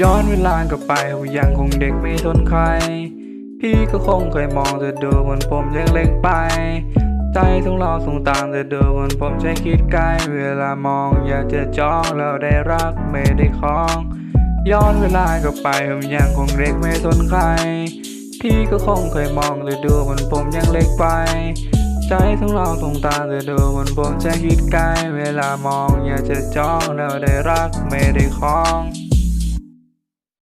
ย้อนเวลากลับไปผมยังคงเด็กไม่ทนใคร พี่ก็คงเคยมองเธอดูเหมือนผมยังเล็กไป ใจของเราส่งต่างเธอดูเหมือนผมใช้คิดไกล เวลามองอยากจะจ้องแล้วได้รักไม่ได้คล้อง ย้อนเวลากลับไปผมยังคงเด็กไม่ทนใคร พี่ก็คงเคยมองเธอดูเหมือนผมยังเล็กไปใจของเราส่งตามเธอดูเหมือนผมใช้คิดไกล เวลามองอยากจะจ้องแล้วได้รักไม่ได้คล้อง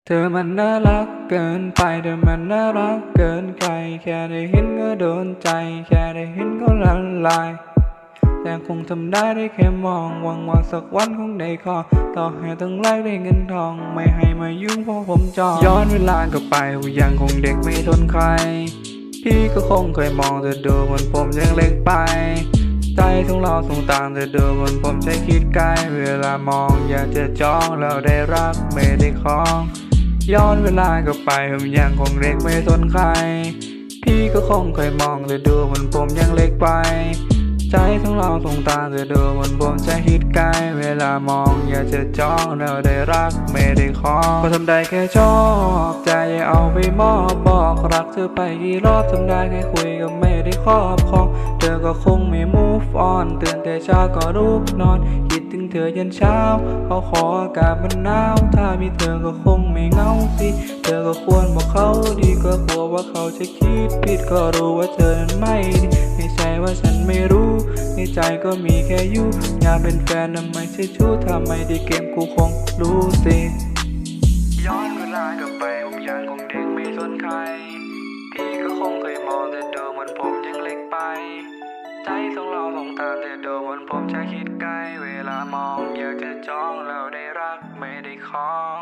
เธอมันน่ารักเกินไป เธอมันน่ารักเกินใคร แค่ได้เห็นก็โดนใจ แค่ได้เห็นก็ละลาย แต่คงทำได้ได้แค่มองหวังว่าสักวันคงได้ขอต่อให้ต้องแลกได้เงินทอง ไม่ให้มายุ่งเพราะผมจอง ย้อนเวลากลับไปยังคงเด็กไม่ทนใคร พี่ก็คงเคยมองเธอดูเหมือนผมยังเล็กไป ใจของเราส่งต่างเธอดูเหมือนผมใช้คิดไกล เวลามองอยากจะจองแล้วได้รักไม่ได้คล้อง ย้อนเวลากลับไปผมยังคงเล็กไม่ทนใคร พี่ก็คงเคยมองเธอดูมือนผมยังเล็กไป ใจของเราส่งตามเธอดูมือนผมจะฮิตไกล เวลามองอยากจะจ้องแล้วได้รักไม่ได้ขอก็ทำได้แค่ชอบ ใจอย่าเอาไปมอบบอกรักเธอไปกี่รอบทำได้แค่คุยก็ไม่ ครอบครอง เธอก็คงไม่ move on ตื่นแต่เช้าก็ลุกนอน คิดถึงเธอยันเช้าเขาขออากาศมันหนาว ถ้ามีเธอก็คงไม่เงาสิ เธอก็ควรบอกเขาดีก็กลัวว่าเขาจะคิดผิดก็รู้ว่าเธอนั้นไม่ดีไม่ใช่ว่าฉันไม่รู้ ในใจก็มีแค่ยูอยากเป็นแฟนน่ะไมใช่ชู้ถ้าไม่ได้เกมกูคงรู้สิย้อนเวลากลับไปผมยังคงเด็กไม่สนใคร ใจของเราสองตาแต่ดูมือนผมจะคิดไกลเวลามอง อยากจะจ้องแล้วได้รักไม่ได้คล้อง